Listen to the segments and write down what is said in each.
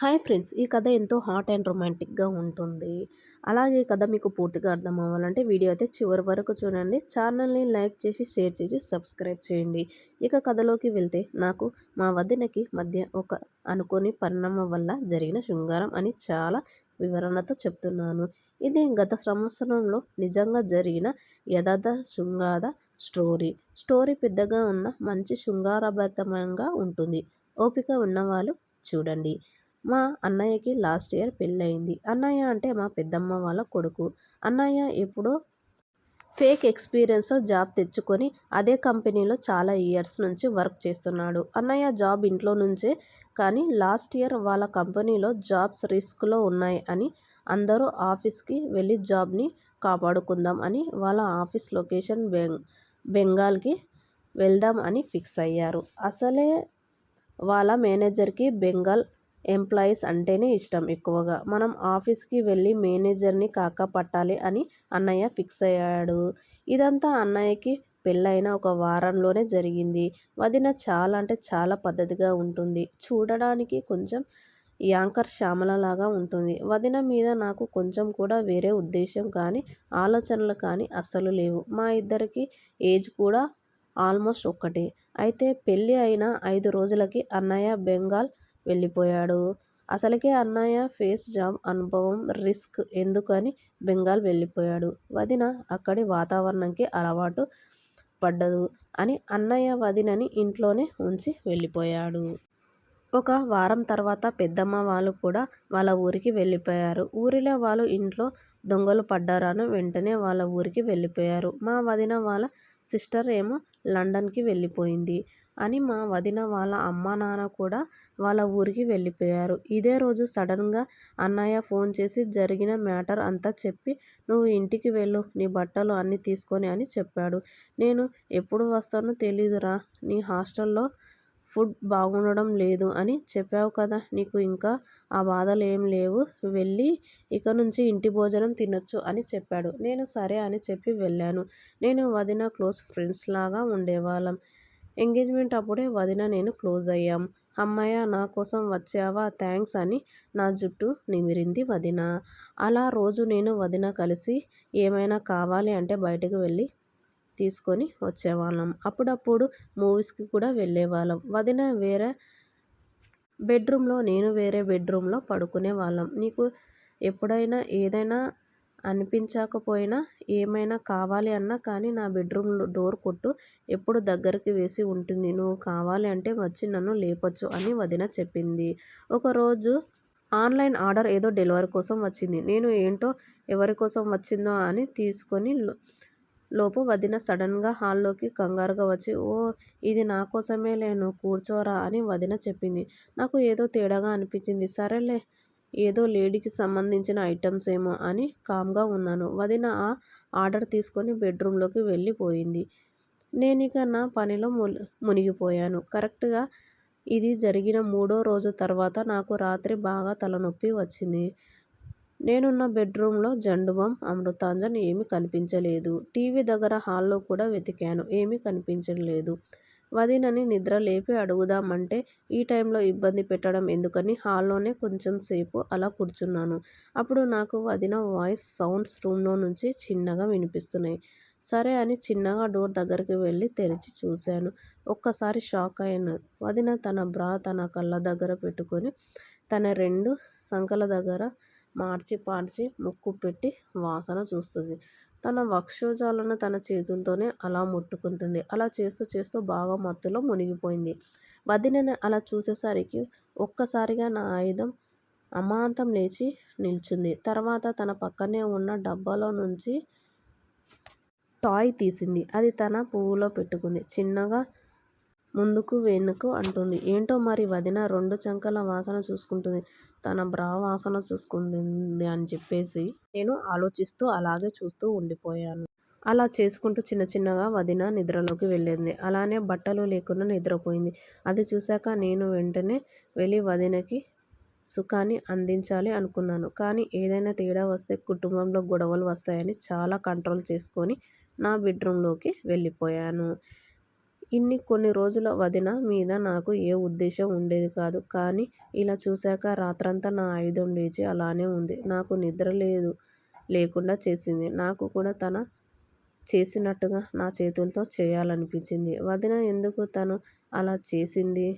Hi friends ఈ కథ ఎంతో హాట్ అండ్ రొమాంటిక్గా ఉంటుంది. అలాగే ఈ కథ మీకు పూర్తిగా అర్థం అవ్వాలంటే వీడియో అయితే చివరి వరకు చూడండి. ఛానల్ని లైక్ చేసి షేర్ చేసి సబ్స్క్రైబ్ చేయండి. ఇక కథలోకి వెళ్తే నాకు మా వదినకి మధ్య ఒక అనుకోని పరిణామం వల్ల జరిగిన శృంగారం అని చాలా వివరణతో చెప్తున్నాను. ఇది గత సంవత్సరంలో నిజంగా జరిగిన యథార్థ శృంగార స్టోరీ. స్టోరీ పెద్దగా ఉన్న మంచి శృంగారభరితమంగా ఉంటుంది. ఓపిక ఉన్నవాళ్ళు చూడండి. మా అన్నయ్యకి లాస్ట్ ఇయర్ పెళ్ళయింది. అన్నయ్య అంటే మా పెద్దమ్మ వాళ్ళ కొడుకు. అన్నయ్య ఎప్పుడో ఫేక్ ఎక్స్పీరియన్స్తో జాబ్ తెచ్చుకొని అదే కంపెనీలో చాలా ఇయర్స్ నుంచి వర్క్ చేస్తున్నాడు. అన్నయ్య జాబ్ ఇంట్లో నుంచే కానీ లాస్ట్ ఇయర్ వాళ్ళ కంపెనీలో జాబ్స్ రిస్క్లో ఉన్నాయి అని అందరూ ఆఫీస్కి వెళ్ళి జాబ్ని కాపాడుకుందాం అని వాళ్ళ ఆఫీస్ లొకేషన్ బెంగ్ బెంగాల్కి వెళ్దాం అని ఫిక్స్ అయ్యారు. అసలే వాళ్ళ మేనేజర్కి బెంగాల్ ఎంప్లాయీస్ అంటేనే ఇష్టం ఎక్కువగా. మనం ఆఫీస్కి వెళ్ళి మేనేజర్ని కాక పట్టాలి అని అన్నయ్య ఫిక్స్ అయ్యాడు. ఇదంతా అన్నయ్యకి పెళ్ళైన ఒక వారంలోనే జరిగింది. వదిన చాలా అంటే చాలా పద్ధతిగా ఉంటుంది. చూడడానికి కొంచెం యాంకర్ శ్యామలలాగా ఉంటుంది. వదిన మీద నాకు కొంచెం కూడా వేరే ఉద్దేశం కానీ ఆలోచనలు కానీ అస్సలు లేవు. మా ఇద్దరికి ఏజ్ కూడా ఆల్మోస్ట్ ఒక్కటే. అయితే పెళ్ళి అయిన ఐదు రోజులకి అన్నయ్య బెంగాల్ వెళ్ళిపోయాడు. అసలుకే అన్నయ్య ఫేస్ జాబ్ అనుభవం రిస్క్ ఎందుకని బెంగాల్ వెళ్ళిపోయాడు. వదిన అక్కడి వాతావరణంకి అలవాటు పడ్డదు అని అన్నయ్య వదినని ఇంట్లోనే ఉంచి వెళ్ళిపోయాడు. ఒక వారం తర్వాత పెద్దమ్మ వాళ్ళు కూడా వాళ్ళ ఊరికి వెళ్ళిపోయారు. ఊరిలో వాళ్ళు ఇంట్లో దొంగలు పడ్డారని వెంటనే వాళ్ళ ఊరికి వెళ్ళిపోయారు. మా వదిన వాళ్ళ సిస్టర్ ఏమో లండన్కి వెళ్ళిపోయింది. అని మా వదిన వాళ్ళ అమ్మ నాన్న కూడా వాళ్ళ ఊరికి వెళ్ళిపోయారు. ఇదే రోజు సడన్గా అన్నయ్య ఫోన్ చేసి జరిగిన మ్యాటర్ అంతా చెప్పి నువ్వు ఇంటికి వెళ్ళు నీ బట్టలు అన్నీ తీసుకొని అని చెప్పాడు. నేను ఎప్పుడు వస్తానో తెలీదురా నీ హాస్టల్లో ఫుడ్ బాగుండడం లేదు అని చెప్పావు కదా నీకు ఇంకా ఆ బాధలు ఏం లేవు వెళ్ళి ఇక నుంచి ఇంటి భోజనం తినొచ్చు అని చెప్పాడు. నేను సరే అని చెప్పి వెళ్ళాను. నేను వదిన క్లోజ్ ఫ్రెండ్స్ లాగా ఉండేవాళ్ళం. ఎంగేజ్మెంట్ అప్పుడే వదిన నేను క్లోజ్ అయ్యాం. అమ్మయ్య నా కోసం వచ్చావా? థ్యాంక్స్ అని నా జుట్టు నిమిరింది వదిన. అలా రోజు నేను వదిన కలిసి ఏమైనా కావాలి అంటే బయటకు వెళ్ళి తీసుకొని వచ్చేవాళ్ళం. అప్పుడప్పుడు మూవీస్కి కూడా వెళ్ళేవాళ్ళం. వదిన వేరే బెడ్రూమ్లో నేను వేరే బెడ్రూమ్లో పడుకునే వాళ్ళం నీకు ఎప్పుడైనా ఏదైనా అనిపించకపోయినా ఏమైనా కావాలి అన్నా కానీ నా బెడ్రూమ్ డోర్ కొట్టు ఎప్పుడు దగ్గరికి వేసి ఉంటుంది. నువ్వు కావాలి అంటే వచ్చి నన్ను లేపొచ్చు అని వదిన చెప్పింది. ఒకరోజు ఆన్లైన్ ఆర్డర్ ఏదో డెలివరీ కోసం వచ్చింది. నేను ఏంటో ఎవరి కోసం వచ్చిందో అని తీసుకొని లోపు వదిన సడన్గా హాల్లోకి కంగారుగా వచ్చి ఓ ఇది నా కోసమే లేను కూర్చోరా అని వదిన చెప్పింది. నాకు ఏదో తేడాగా అనిపించింది. సరేలే ఏదో లేడీకి సంబంధించిన ఐటమ్స్ ఏమో అని కామ్గా ఉన్నాను. వదిన ఆ ఆర్డర్ తీసుకొని బెడ్రూమ్లోకి వెళ్ళిపోయింది. నేను ఇక నా పనిలో మునిగిపోయాను. కరెక్ట్గా ఇది జరిగిన మూడో రోజు తర్వాత నాకు రాత్రి బాగా తలనొప్పి వచ్చింది. నేనున్న బెడ్రూమ్లో జండుబం అమృతాంజన్ ఏమీ కనిపించలేదు. టీవీ దగ్గర హాల్లో కూడా వెతికాను. ఏమీ కనిపించలేదు. వదినని నిద్ర లేపి అడుగుదామంటే ఈ టైంలో ఇబ్బంది పెట్టడం ఎందుకని హాల్లోనే కొంచెం సేపు అలా కూర్చున్నాను. అప్పుడు నాకు వదిన వాయిస్ సౌండ్స్ రూమ్లో నుంచి చిన్నగా వినిపిస్తున్నాయి. సరే అని చిన్నగా డోర్ దగ్గరికి వెళ్ళి తెరిచి చూశాను. ఒక్కసారి షాక్ అయిన వదిన తన బ్రా తన కళ్ళ దగ్గర పెట్టుకొని తన రెండు సంకల దగ్గర మార్చి పార్చి ముక్కు పెట్టి వాసన చూస్తుంది. తన వక్షోజాలను తన చేతులతోనే అలా ముట్టుకుంటుంది. అలా చేస్తూ చేస్తూ బాగా మత్తులో మునిగిపోయింది. వదినని అలా చూసేసరికి ఒక్కసారిగా నా ఆయుధం అమాంతం లేచి నిల్చుంది. తర్వాత తన పక్కనే ఉన్న డబ్బాలో నుంచి టాయ్ తీసింది. అది తన పువ్వులో పెట్టుకుంది. చిన్నగా ముందుకు వెనుకు అంటుంది. ఏంటో మరి వదిన రెండు చంకల వాసన చూసుకుంటుంది. తన బ్రా వాసన చూసుకుంది అని చెప్పేసి నేను ఆలోచిస్తూ అలాగే చూస్తూ ఉండిపోయాను. అలా చేసుకుంటూ చిన్న చిన్నగా వదిన నిద్రలోకి వెళ్ళింది. అలానే బట్టలు లేకుండా నిద్రపోయింది. అది చూశాక నేను వెంటనే వెళ్ళి వదినకి సుఖాన్ని అందించాలి అనుకున్నాను. కానీ ఏదైనా తేడా వస్తే కుటుంబంలో గొడవలు వస్తాయని చాలా కంట్రోల్ చేసుకొని నా బెడ్రూమ్లోకి వెళ్ళిపోయాను. ఇన్ని కొన్ని రోజుల వదిన మీద నాకు ఏ ఉద్దేశం ఉండేది కాదు. కానీ ఇలా చూశాక రాత్రంతా నా ఆయుధం లేచి అలానే ఉంది. నాకు నిద్ర లేదు లేకుండా చేసింది. నాకు కూడా తన చేసినట్టుగా నా చేతులతో చేయాలనిపించింది. వదిన ఎందుకు తను అలా చేసింది?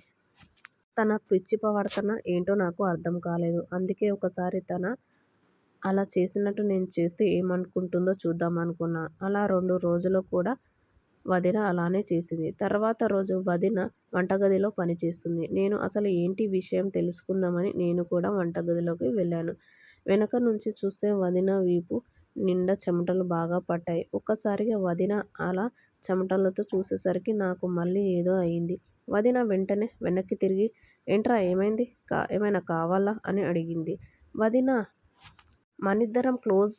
తన పిచ్చి ప్రవర్తన ఏంటో నాకు అర్థం కాలేదు. అందుకే ఒకసారి తన అలా చేసినట్టు నేను చేస్తే ఏమనుకుంటుందో చూద్దాం అనుకున్నా అలా రెండు రోజులు కూడా వదిన అలానే చేసింది. తర్వాత రోజు వదిన వంటగదిలో పనిచేస్తుంది. నేను అసలు ఏంటి విషయం తెలుసుకుందామని నేను కూడా వంటగదిలోకి వెళ్ళాను. వెనక నుంచి చూస్తే వదిన వీపు నిండా చెమటలు బాగా పట్టాయి. ఒక్కసారిగా వదిన అలా చెమటలతో చూసేసరికి నాకు మళ్ళీ ఏదో అయింది. వదిన వెంటనే వెనక్కి తిరిగి ఏంట్రా ఏమైంది? కా ఏమైనా కావాలా? అని అడిగింది. వదినా! మనిద్దరం క్లోజ్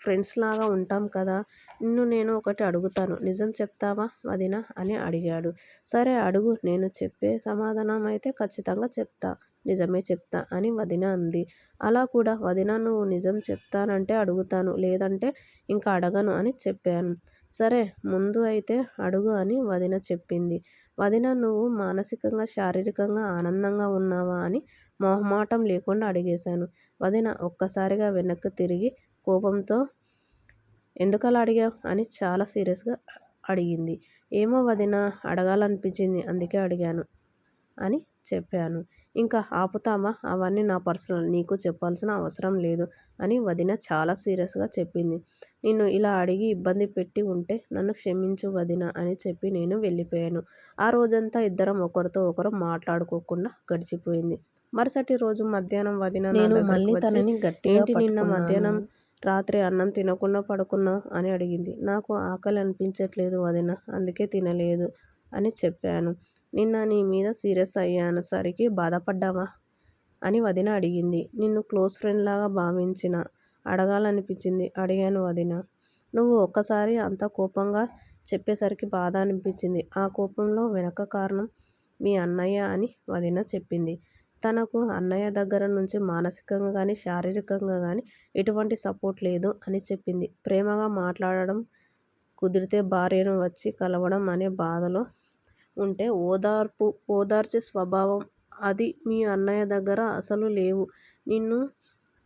ఫ్రెండ్స్ లాగా ఉంటాం కదా! నిన్ను నేను ఒకటి అడుగుతాను. నిజం చెప్తావా వదినా? అని అడిగాడు. సరే అడుగు. నేను చెప్పే సమాధానం అయితే ఖచ్చితంగా చెప్తా. నిజమే చెప్తా అని వదిన అంది. అలా కూడా వదిన నువ్వు నిజం చెప్తానంటే అడుగుతాను. లేదంటే ఇంకా అడగను అని చెప్పాను. సరే ముందు అయితే అడుగు అని వదిన చెప్పింది. వదినా నువ్వు మానసికంగా, శారీరకంగా ఆనందంగా ఉన్నావా? అని మొహమాటం లేకుండా అడిగేశాను. వదిన ఒక్కసారిగా వెనక్కి తిరిగి కోపంతో ఎందుకలా అడిగావ్? అని చాలా సీరియస్గా అడిగింది. ఏమో వదినా! అడగాలనిపించింది. అందుకే అడిగాను అని చెప్పాను. ఇంక ఆపుతావా? అవన్నీ నా పర్సనల్. నీకు చెప్పాల్సిన అవసరం లేదు అని వదిన చాలా సీరియస్గా చెప్పింది. నిన్ను ఇలా అడిగి ఇబ్బంది పెట్టి ఉంటే నన్ను క్షమించు వదినా అని చెప్పి నేను వెళ్ళిపోయాను. ఆ రోజంతా ఇద్దరం ఒకరితో ఒకరం మాట్లాడుకోకుండా గడిచిపోయింది. మరుసటి రోజు మధ్యాహ్నం వదిన నేను మళ్ళీ తనని గట్టిగా ఏంటి నిన్న. మధ్యాహ్నం రాత్రి అన్నం తినకుండా పడుకున్నావు అని అడిగింది. నాకు ఆకలి అనిపించట్లేదు వదిన అందుకే తినలేదు అని చెప్పాను. నిన్న నీ మీద సీరియస్ అయ్యాను సరికి బాధపడ్డావా? అని వదిన అడిగింది. నిన్ను క్లోజ్ ఫ్రెండ్లాగా భావించిన అడగాలనిపించింది. అడిగాను వదిన నువ్వు ఒక్కసారి అంత కోపంగా చెప్పేసరికి బాధ అనిపించింది. ఆ కోపంలో వెనక కారణం మీ అన్నయ్య అని వదిన చెప్పింది. తనకు అన్నయ్య దగ్గర నుంచి మానసికంగా కానీ శారీరకంగా కానీ ఎటువంటి సపోర్ట్ లేదు అని చెప్పింది. ప్రేమగా మాట్లాడడం, కుదిరితే భార్యను వచ్చి కలవడం అనే బాధలో ఉంటే ఓదార్పు ఓదార్చే స్వభావం అది మీ అన్నయ్య దగ్గర అసలు లేవు. నిన్ను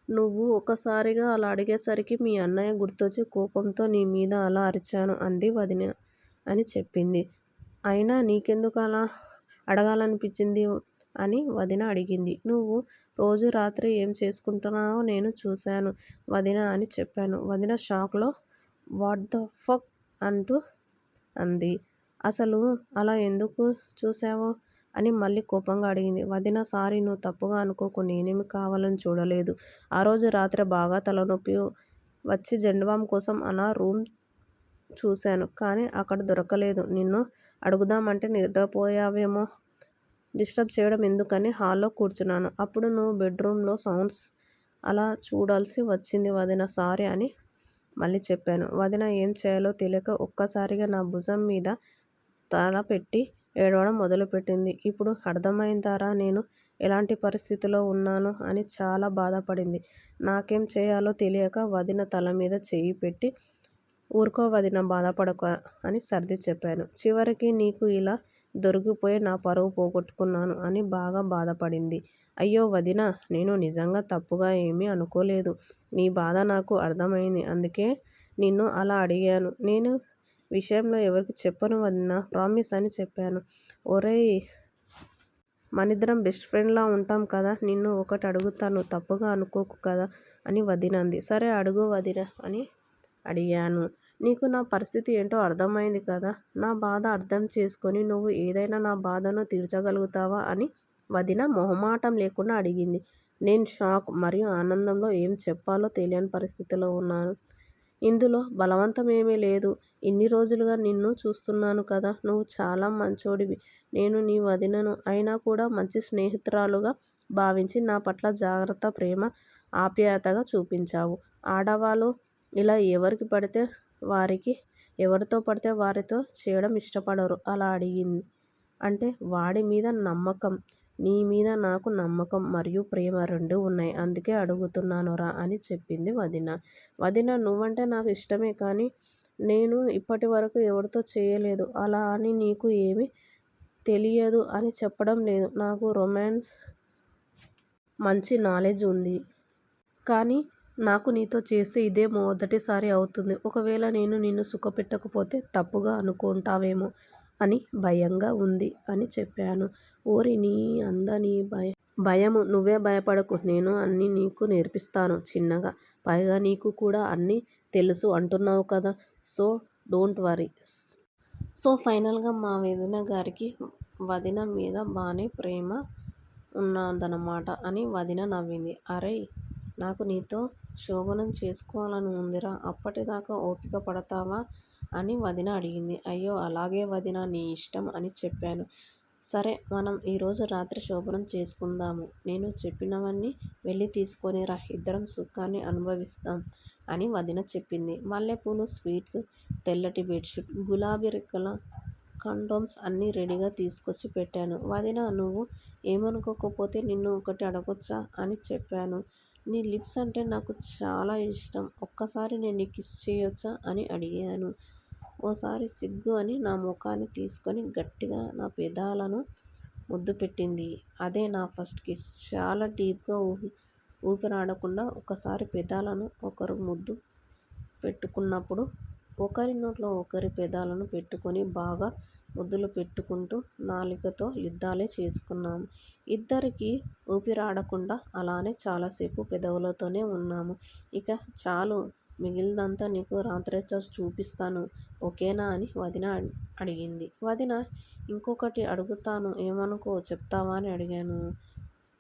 నువ్వు ఒక్కసారిగా అలా అడిగేసరికి మీ అన్నయ్య గుర్తొచ్చి కోపంతో నీ మీద అలా అరిచాను అంది వదిన అని చెప్పింది. అయినా నీకెందుకు అలా అడగాలనిపించింది అని వదిన అడిగింది. నువ్వు రోజు రాత్రి ఏం చేసుకుంటున్నావో నేను చూశాను వదిన అని చెప్పాను. వదిన షాక్లో వాట్ ద ఫక్ అంటూ అంది. అసలు అలా ఎందుకు చూసావో అని మళ్ళీ కోపంగా అడిగింది. వదిన సారీ నువ్వు తప్పుగా అనుకోకు. నేనేమి కావాలని చూడలేదు. ఆ రోజు రాత్రి బాగా తలనొప్పి వచ్చి జండుబామ్ కోసం అలా రూమ్ చూశాను. కానీ అక్కడ దొరకలేదు. నిన్ను అడుగుదామంటే నిద్రపోయావేమో డిస్టర్బ్ చేయడం ఎందుకని హాల్లో కూర్చున్నాను. అప్పుడు నువ్వు బెడ్రూమ్లో సౌండ్స్ అలా చూడాల్సి వచ్చింది వదిన సారీ అని మళ్ళీ చెప్పాను. వదిన ఏం చేయాలో తెలియక ఒక్కసారిగా నా భుజం మీద తల పెట్టి ఏడవడం మొదలుపెట్టింది. ఇప్పుడు అర్థమైందారా నేను ఎలాంటి పరిస్థితిలో ఉన్నాను అని చాలా బాధపడింది. నాకేం చేయాలో తెలియక వదిన తల మీద చేయి పెట్టి ఊరుకో వదిన బాధపడక అని సర్ది చెప్పాను. చివరికి నీకు ఇలా దొరికిపోయి నా పరువు పోగొట్టుకున్నాను అని బాగా బాధపడింది. అయ్యో వదినా! నేను నిజంగా తప్పుగా ఏమీ అనుకోలేదు. నీ బాధ నాకు అర్థమైంది అందుకే నిన్ను అలా అడిగాను. నేను విషయంలో ఎవరికీ చెప్పను వదినా ప్రామిస్ అని చెప్పాను. ఒరేయ్! మనిద్దరం బెస్ట్ ఫ్రెండ్లా ఉంటాం కదా! నిన్ను ఒకటి అడుగుతాను. తప్పుగా అనుకోకు కదా అని వదిన అంది. సరే అడుగు వదినా అని అడిగాను. నీకు నా పరిస్థితి ఏంటో అర్థమైంది కదా! నా బాధ అర్థం చేసుకొని నువ్వు ఏదైనా నా బాధను తీర్చగలుగుతావా అని వదిన మొహమాటం లేకుండా అడిగింది. నేను షాక్ మరియు ఆనందంలో ఏం చెప్పాలో తెలియని పరిస్థితిలో ఉన్నాను. ఇందులో బలవంతం ఏమీ లేదు. ఇన్ని రోజులుగా నిన్ను చూస్తున్నాను కదా! నువ్వు చాలా మంచోడివి. నేను నీ వదినను. అయినా కూడా మంచి స్నేహితురాలుగా భావించి నా పట్ల జాగ్రత్త, ప్రేమ, ఆప్యాయతగా చూపించావు. ఆడవాళ్ళు ఇలా ఎవరికి పడితే వారికి, ఎవరితో పడితే వారితో చేయడం ఇష్టపడరు అలా అడిగింది. అంటే వాడి మీద నమ్మకం నీ మీద నాకు నమ్మకం మరియు ప్రేమ రెండు ఉన్నాయి. అందుకే అడుగుతున్నానురా అని చెప్పింది వదిన. వదినా నువ్వంటే నాకు ఇష్టమే కానీ నేను ఇప్పటి వరకు ఎవరితో చేయలేదు అలా అని నీకు ఏమి తెలియదు అని చెప్పడం లేదు నాకు రొమాన్స్ మంచి నాలెడ్జ్ ఉంది కానీ నాకు నీతో చేస్తే ఇదే మొదటిసారి అవుతుంది. ఒకవేళ నేను నిన్ను సుఖపెట్టకపోతే తప్పుగా అనుకుంటావేమో అని భయంగా ఉంది అని చెప్పాను. ఓరి నీ అందని భయ భయము నువ్వే భయపడకు. నేను అన్నీ నీకు నేర్పిస్తాను చిన్నగా. పైగా నీకు కూడా అన్నీ తెలుసు అంటున్నావు కదా. So don't worry. సో ఫైనల్గా మా వదిన గారికి వదిన మీద బాగానే ప్రేమ ఉన్నదన్నమాట అని వదిన నవ్వింది. అరేయ్ నాకు నీతో శోభనం చేసుకోవాలని ఉందిరా అప్పటిదాకా ఓపిక పడతావా? అని వదిన అడిగింది. అయ్యో అలాగే వదిన నీ ఇష్టం అని చెప్పాను. సరే మనం ఈరోజు రాత్రి శోభనం చేసుకుందాము. నేను చెప్పినవన్నీ వెళ్ళి తీసుకొని రా ఇద్దరం సుఖాన్ని అనుభవిస్తాం అని వదిన చెప్పింది. మల్లెపూలు స్వీట్స్ తెల్లటి బెడ్షీట్ గులాబీ రెక్కల కండోమ్స్ అన్నీ రెడీగా తీసుకొచ్చి పెట్టాను. వదిన నువ్వు ఏమనుకోకపోతే నిన్ను ఒకటి అడగొచ్చా అని చెప్పాను. నీ లిప్స్ అంటే నాకు చాలా ఇష్టం. ఒక్కసారి నేను కిస్ చేయొచ్చా అని అడిగాను. ఓసారి సిగ్గు అని నా ముఖాన్ని తీసుకొని గట్టిగా నా పెదాలను ముద్దు పెట్టింది. అదే నా ఫస్ట్ కిస్. చాలా డీప్గా ఊపి ఊపిరాడకుండా ఒకసారి పెదాలను ఒకరు ముద్దు పెట్టుకున్నప్పుడు ఒకరి నోట్లో ఒకరి పెదాలను పెట్టుకొని బాగా ముద్దులు పెట్టుకుంటూ నాలికతో యుద్ధాలే చేసుకున్నాము. ఇద్దరికి ఊపిరాడకుండా అలానే చాలాసేపు పెదవులతోనే ఉన్నాము. ఇక చాలు మిగిలిదంతా నీకు రాత్రి చూపిస్తాను ఓకేనా అని వదిన అడిగింది. వదిన ఇంకొకటి అడుగుతాను ఏమనుకో చెప్తావా అని అడిగాను.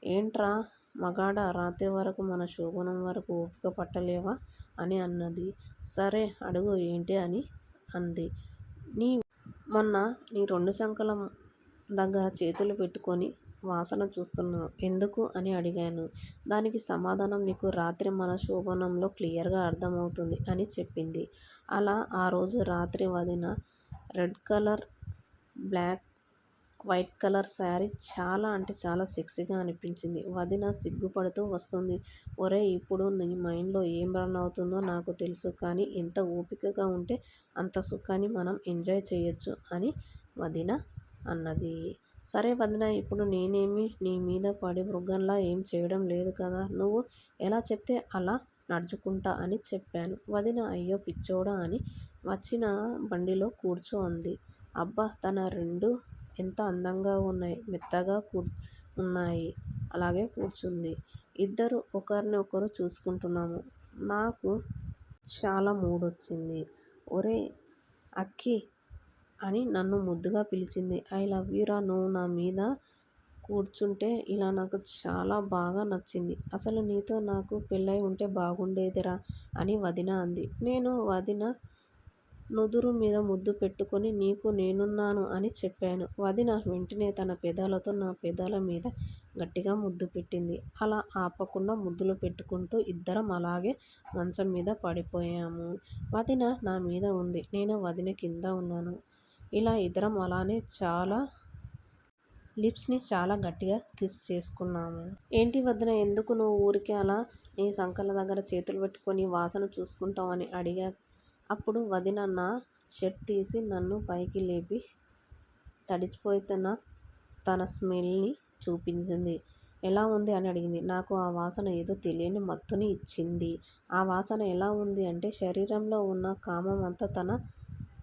ఏంట్రా? మగాడ రాత్రి వరకు మన శోభనం వరకు ఓపిక పట్టలేవా? అని అన్నది. సరే అడుగు ఏంటి అని అంది. నీ మొన్న నీ రెండు సంకల దగ్గర చేతులు పెట్టుకొని వాసన చూస్తున్నావు. ఎందుకు? అని అడిగాను. దానికి సమాధానం నీకు రాత్రి మన శోభనంలో క్లియర్గా అర్థమవుతుంది అని చెప్పింది. అలా ఆ రోజు రాత్రి వదిన red colour black white colour sari చాలా అంటే చాలా సెక్సీగా అనిపించింది. వదిన సిగ్గుపడుతూ వస్తుంది. ఒరే ఇప్పుడు నీ మైండ్లో ఏం రన్ అవుతుందో నాకు తెలుసు కానీ ఎంత ఓపికగా ఉంటే అంత సుఖాన్ని మనం ఎంజాయ్ చేయొచ్చు అని వదిన అన్నది. సరే వదిన ఇప్పుడు నేనేమి నీ మీద పడి మృగంలా ఏం చేయడం లేదు కదా నువ్వు ఎలా చెప్తే అలా నడుచుకుంటా అని చెప్పాను. వదిన అయ్యో పిచ్చోడా అని వచ్చిన బండిలో కూర్చో అంది అబ్బా తన రెండు ఎంత అందంగా ఉన్నాయి మెత్తగా కూ ఉన్నాయి. అలాగే కూర్చుంది. ఇద్దరు ఒకరిని ఒకరు చూసుకుంటున్నాము. నాకు చాలా మూడ్ వచ్చింది ఒరే అక్కి అని నన్ను ముద్దుగా పిలిచింది. ఐ లవ్ యూరా నువ్వు నా మీద కూర్చుంటే ఇలా నాకు చాలా బాగా నచ్చింది. అసలు నీతో నాకు పెళ్ళై ఉంటే బాగుండేదిరా అని వదిన అంది. నేను వదిన నుదురు మీద ముద్దు పెట్టుకొని నీకు నేనున్నాను అని చెప్పాను. వదిన వెంటనే తన పెదాలతో నా పెదాల మీద గట్టిగా ముద్దు పెట్టింది. అలా ఆపకుండా ముద్దులు పెట్టుకుంటూ ఇద్దరం అలాగే మంచం మీద పడిపోయాము. వదిన నా మీద ఉంది. నేను వదిన కింద ఉన్నాను. ఇలా ఇద్దరం అలానే చాలా లిప్స్ని చాలా గట్టిగా కిస్ చేసుకున్నాము. ఏంటి వదిన ఎందుకు నువ్వు ఊరికే అలా నీ సంకల దగ్గర చేతులు పెట్టుకొని వాసన చూసుకుంటావు అని అడిగా అప్పుడు వదిన నా షర్ట్ తీసి నన్ను పైకి లేపి తడిచిపోతున్న తన స్మెల్ని చూపించింది. ఎలా ఉంది అని అడిగింది. నాకు ఆ వాసన ఏదో తెలియని మత్తుని ఇచ్చింది. ఆ వాసన ఎలా ఉంది అంటే శరీరంలో ఉన్న కామం అంతా తన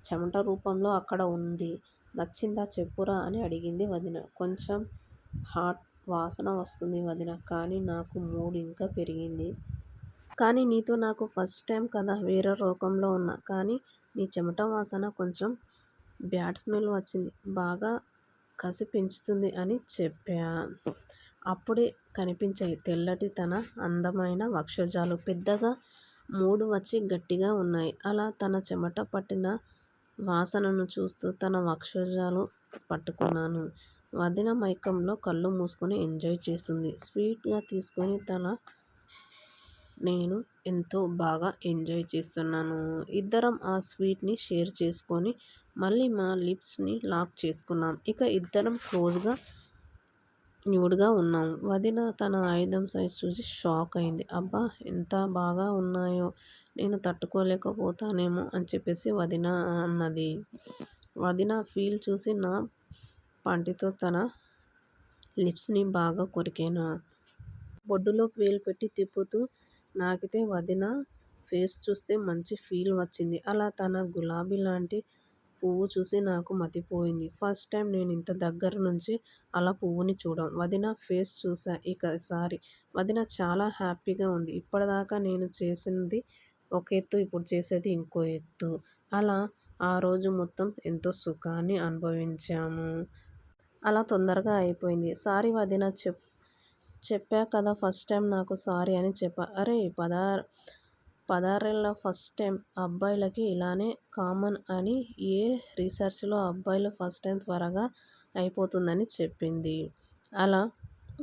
చెమట రూపంలో అక్కడ ఉంది. నచ్చిందా చెప్పురా అని అడిగింది వదిన. కొంచెం హాట్ వాసన వస్తుంది వదిన కానీ నాకు మూడ్ ఇంకా పెరిగింది. కానీ నీతో నాకు ఫస్ట్ టైం కదా వేరే రూపంలో ఉన్నా. కానీ నీ చెమట వాసన కొంచెం బ్యాడ్ స్మెల్ వచ్చింది. బాగా కసి పెంచుతుంది అని చెప్పా అప్పుడే కనిపించాయి తెల్లటి తన అందమైన వక్షజాలు. పెద్దగా మూడు వచ్చి గట్టిగా ఉన్నాయి. అలా తన చెమట పట్టిన వాసనను చూస్తూ తన వక్షజాలు పట్టుకున్నాను. వదిన మైకంలో కళ్ళు మూసుకొని ఎంజాయ్ చేస్తుంది. స్వీట్గా తీసుకొని తన నేను ఎంతో బాగా ఎంజాయ్ చేస్తున్నాను. ఇద్దరం ఆ స్వీట్ని షేర్ చేసుకొని మళ్ళీ మా లిప్స్ని లాక్ చేసుకున్నాం. ఇక ఇద్దరం క్లోజ్గా న్యూడ్గా ఉన్నాం. వదిన తన ఆయుధం సైజ్ చూసి షాక్ అయింది. అబ్బా ఎంత బాగా ఉన్నాయో నేను తట్టుకోలేకపోతానేమో అని చెప్పేసి వదిన అన్నది. వదిన ఫీల్ చూసి నా పంటితో తన లిప్స్ని బాగా కొరికాను? బొడ్డులో వేలు పెట్టి తిప్పుతూ నాకైతే వదిన ఫేస్ చూస్తే మంచి ఫీల్ వచ్చింది. అలా తన గులాబీ లాంటి పువ్వు చూసి నాకు మతిపోయింది. ఫస్ట్ టైం నేను ఇంత దగ్గర నుంచి అలా పువ్వుని చూడడం. వదిన ఫేస్ చూసా ఈసారి వదిన చాలా హ్యాపీగా ఉంది. ఇప్పటిదాకా నేను చేసింది ఒక ఎత్తు ఇప్పుడు చేసేది ఇంకో ఎత్తు. అలా ఆ రోజు మొత్తం ఎంతో సుఖాన్ని అనుభవించాము. అలా తొందరగా అయిపోయింది. సారీ వదిన చెప్పు. చెప్పా కదా ఫస్ట్ టైం నాకు సారీ అని చెప్పా. అరే పదార్ పదారేళ్ళ ఫస్ట్ టైం అబ్బాయిలకి ఇలానే కామన్ అని ఏ రీసెర్చ్లో అబ్బాయిలు ఫస్ట్ టైం త్వరగా అయిపోతుందని చెప్పింది. అలా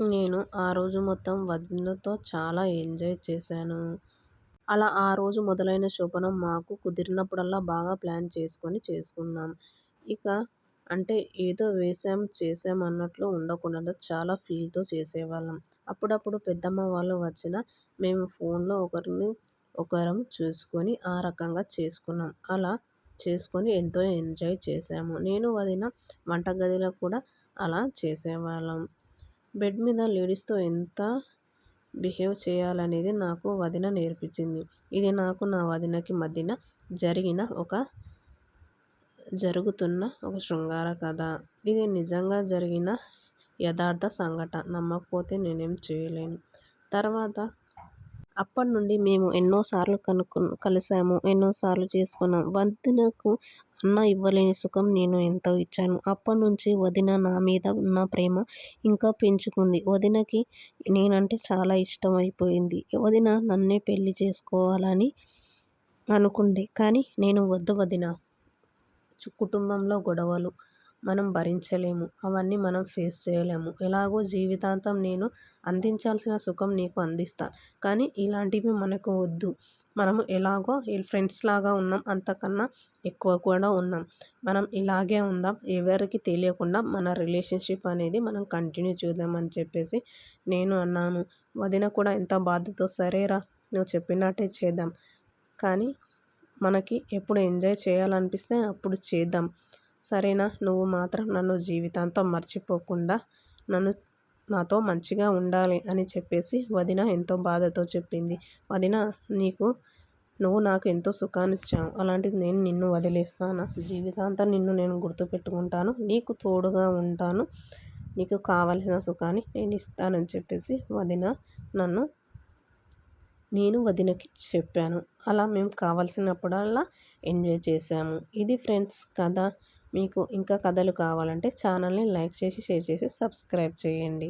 నేను ఆ రోజు మొత్తం వదినతో చాలా ఎంజాయ్ చేశాను. అలా ఆ రోజు మొదలైన శోభనం మాకు కుదిరినప్పుడల్లా బాగా ప్లాన్ చేసుకొని చేసుకున్నాం. ఇక అంటే ఏదో వేసాం చేసాం అన్నట్లు ఉండకుండా చాలా ఫీల్తో చేసేవాళ్ళం. అప్పుడప్పుడు పెద్దమ్మ వాళ్ళు వచ్చిన మేము ఫోన్లో ఒకరిని ఒకరం చూసుకొని ఆ రకంగా చేసుకున్నాం. అలా చేసుకొని ఎంతో ఎంజాయ్ చేసాము నేను వదిన వంటగదిలో కూడా అలా చేసేవాళ్ళం. బెడ్ మీద లేడీస్తో ఎంత బిహేవ్ చేయాలనేది నాకు వదిన నేర్పించింది. ఇది నాకు నా వదినకి మధ్యన జరిగిన ఒక జరుగుతున్న ఒక శృంగార కథ. ఇది నిజంగా జరిగిన యథార్థ సంఘటన. నమ్మకపోతే నేనేం చేయలేను. తర్వాత అప్పటి నుండి మేము ఎన్నోసార్లు కనుక్కు కలిసాము ఎన్నోసార్లు చేసుకున్నాం. వదినకు అన్న ఇవ్వలేని సుఖం నేను ఎంతో ఇచ్చాను. అప్పటి నుంచి వదిన నా మీద ఉన్న ప్రేమ ఇంకా పెంచుకుంది. వదినకి నేనంటే చాలా ఇష్టం అయిపోయింది వదిన నన్నే పెళ్ళి చేసుకోవాలని అనుకుండే కానీ నేను వద్దు వదిన. కుటుంబంలో గొడవలు మనం భరించలేము. అవన్నీ మనం ఫేస్ చేయలేము. ఎలాగో జీవితాంతం నేను అందించాల్సిన సుఖం నీకు అందిస్తా. కానీ ఇలాంటివి మనకు వద్దు. మనము ఎలాగో ఫ్రెండ్స్ లాగా ఉన్నాం. అంతకన్నా ఎక్కువ కూడా ఉన్నాం. మనం ఇలాగే ఉందాం. ఎవరికి తెలియకుండా మన రిలేషన్షిప్ అనేది మనం కంటిన్యూ చూద్దామని చెప్పేసి నేను అన్నాను. వదిన కూడా ఎంత బాధతో సరేరా నువ్వు చెప్పినట్టే చేద్దాం. కానీ మనకి ఎప్పుడు ఎంజాయ్ చేయాలనిపిస్తే అప్పుడు చేద్దాం. సరేనా? నువ్వు మాత్రం నన్ను జీవితాంతం మర్చిపోకుండా నన్ను నాతో మంచిగా ఉండాలి అని చెప్పేసి వదిన ఎంతో బాధతో చెప్పింది. వదిన నీకు నువ్వు నాకు ఎంతో సుఖాన్ని ఇచ్చావు. అలాంటిది నేను నిన్ను వదిలేస్తానా? జీవితాంతం నిన్ను నేను గుర్తుపెట్టుకుంటాను. నీకు తోడుగా ఉంటాను. నీకు కావలసిన సుఖాన్ని నేను ఇస్తానని చెప్పేసి వదిన నన్ను నేను వదినకి చెప్పాను. అలా మేము కావాల్సినప్పుడల్లా ఎంజాయ్ చేసాము ఇది ఫ్రెండ్స్ కథ. మీకు ఇంకా కథలు కావాలంటే ఛానల్ని లైక్ చేసి షేర్ చేసి సబ్స్క్రైబ్ చేయండి.